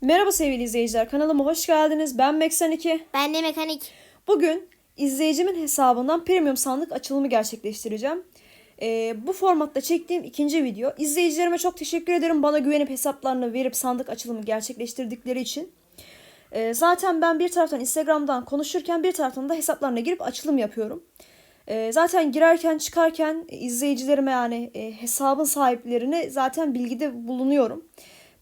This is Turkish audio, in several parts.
Merhaba sevgili izleyiciler, kanalıma hoş geldiniz. Ben Meksan2. Ben de mekanik. Bugün izleyicimin hesabından premium sandık açılımı gerçekleştireceğim. Ee, bu formatta çektiğim ikinci video. İzleyicilerime çok teşekkür ederim bana güvenip hesaplarını verip sandık açılımı gerçekleştirdikleri için. Ee, zaten ben bir taraftan Instagram'dan konuşurken bir taraftan da hesaplarına girip açılım yapıyorum. Ee, zaten girerken çıkarken izleyicilerime yani e, hesabın sahiplerine zaten bilgide bulunuyorum.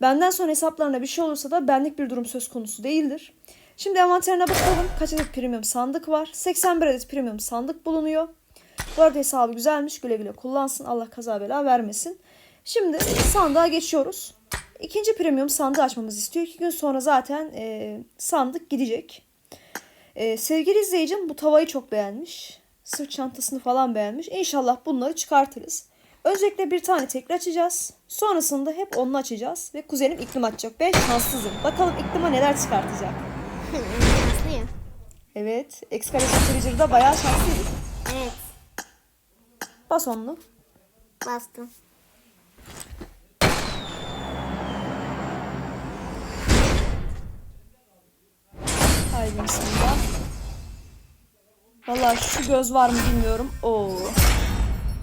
Benden sonra hesaplarına bir şey olursa da benlik bir durum söz konusu değildir. Şimdi envanterine bakalım. Kaç adet premium sandık var? 81 adet premium sandık bulunuyor. Bu arada hesabı güzelmiş. Güle güle kullansın. Allah kaza bela vermesin. Şimdi sandığa geçiyoruz. İkinci premium sandığı açmamızı istiyor. İki gün sonra zaten e, sandık gidecek. E, sevgili izleyicim bu tavayı çok beğenmiş. Sırt çantasını falan beğenmiş. İnşallah bunları çıkartırız. Öncelikle bir tane tekli açacağız. Sonrasında hep onunla açacağız. Ve kuzenim iklim açacak. Ben şanssızım. Bakalım iklima neler çıkartacak. Şanslıyım. Evet. Excalibur Treasure'da bayağı şanslıydık. Evet. Bas onlu. Bastım. Haydi bismillah. Valla şu göz var mı bilmiyorum. Oo.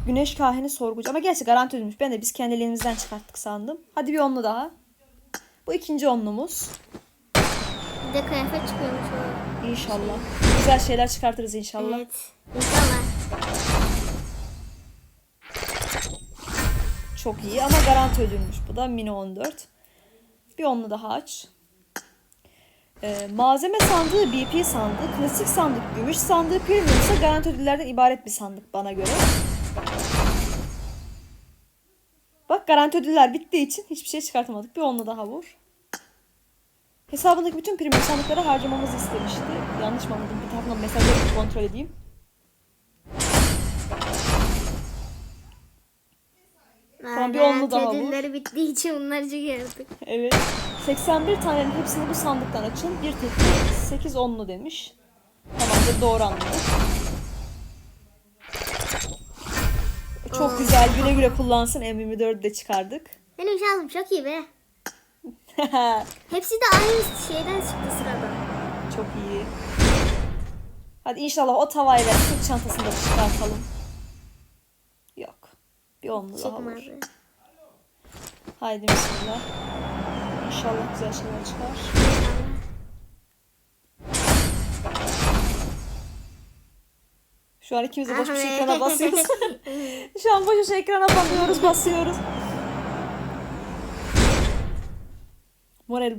Güneş kahini sorgucu. Ama gerçi garanti ödülmüş. Ben de biz kendi elimizden çıkarttık sandım. Hadi bir onlu daha. Bu ikinci onlumuz. Bir de kıyafet çıkıyormuş o. İnşallah. Güzel şeyler çıkartırız inşallah. Evet. İnşallah. Çok iyi ama garanti ödülmüş. Bu da Mini 14. Bir onlu daha aç. Ee, malzeme sandığı BP sandığı, klasik sandık, gümüş sandığı, premium ise garanti ödüllerden ibaret bir sandık bana göre. Bak garanti ödüller bittiği için hiçbir şey çıkartamadık. Bir onlu daha vur. Hesabındaki bütün premium sandıkları harcamamızı istemişti. Yanlış mı anladım? Bir taraftan mesajları kontrol edeyim. Tamam, bir onlu daha vur. Ödülleri bittiği için bunları çıkardık. Evet. 81 tanenin hepsini bu sandıktan açın. Bir tekli 8 onlu demiş. Tamamdır doğru anladık. Çok güzel. Güle güle kullansın. M24'ü de çıkardık. Benim şansım çok iyi be. Hepsi de aynı şeyden çıktı sırada. Çok iyi. Hadi inşallah o tavayla sırt çantasını da çıkartalım. Yok. Bir onlu daha. Çıkmadı. Haydi bismillah. İnşallah güzel şeyler çıkar. Şu an ikimiz de boş Ah be. ekrana basıyoruz. Şu an boş boş ekrana bakıyoruz, basıyoruz. Moral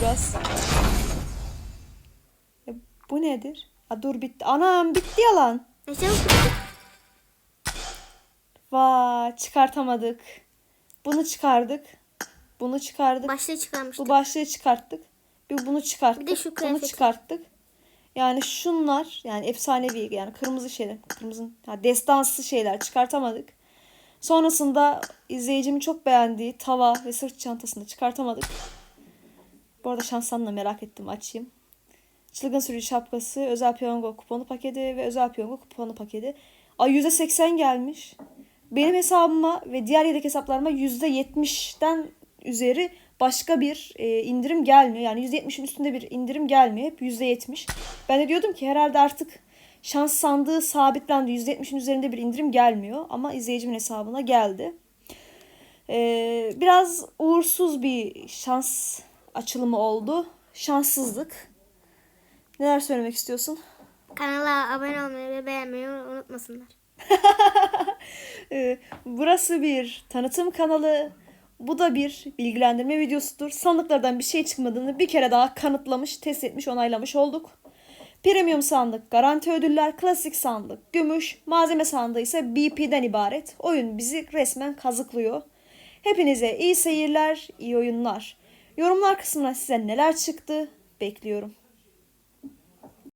biraz. Ya, bu nedir? Ha, dur bitti. Anam bitti yalan. Vay çıkartamadık. Bunu çıkardık. Bunu çıkardık. Başta çıkarmıştık. Bu başlığı çıkarttık. Bir bunu çıkarttık. Bir de şu bunu kıyafeti. çıkarttık. Yani şunlar yani efsanevi yani kırmızı şeyler, kırmızı ha, destansı şeyler çıkartamadık. Sonrasında izleyicimin çok beğendiği tava ve sırt çantasını çıkartamadık. Bu arada şanslarını da merak ettim açayım. Çılgın sürücü şapkası, özel piyango kuponu paketi ve özel piyango kuponu paketi. Ay %80 gelmiş. Benim hesabıma ve diğer yedek hesaplarıma %70'den üzeri başka bir e, indirim gelmiyor. Yani %70'in üstünde bir indirim gelmiyor. Hep %70. Ben de diyordum ki herhalde artık şans sandığı sabitlendi. %70'in üzerinde bir indirim gelmiyor. Ama izleyicimin hesabına geldi. Ee, biraz uğursuz bir şans açılımı oldu. Şanssızlık. Neler söylemek istiyorsun? Kanala abone olmayı ve beğenmeyi unutmasınlar. Ee, burası bir tanıtım kanalı. Bu da bir bilgilendirme videosudur. Sandıklardan bir şey çıkmadığını bir kere daha kanıtlamış, test etmiş, onaylamış olduk. Premium sandık, garanti ödüller, klasik sandık, gümüş, malzeme sandığı ise BP'den ibaret. Oyun bizi resmen kazıklıyor. Hepinize iyi seyirler, iyi oyunlar. Yorumlar kısmına size neler çıktı bekliyorum.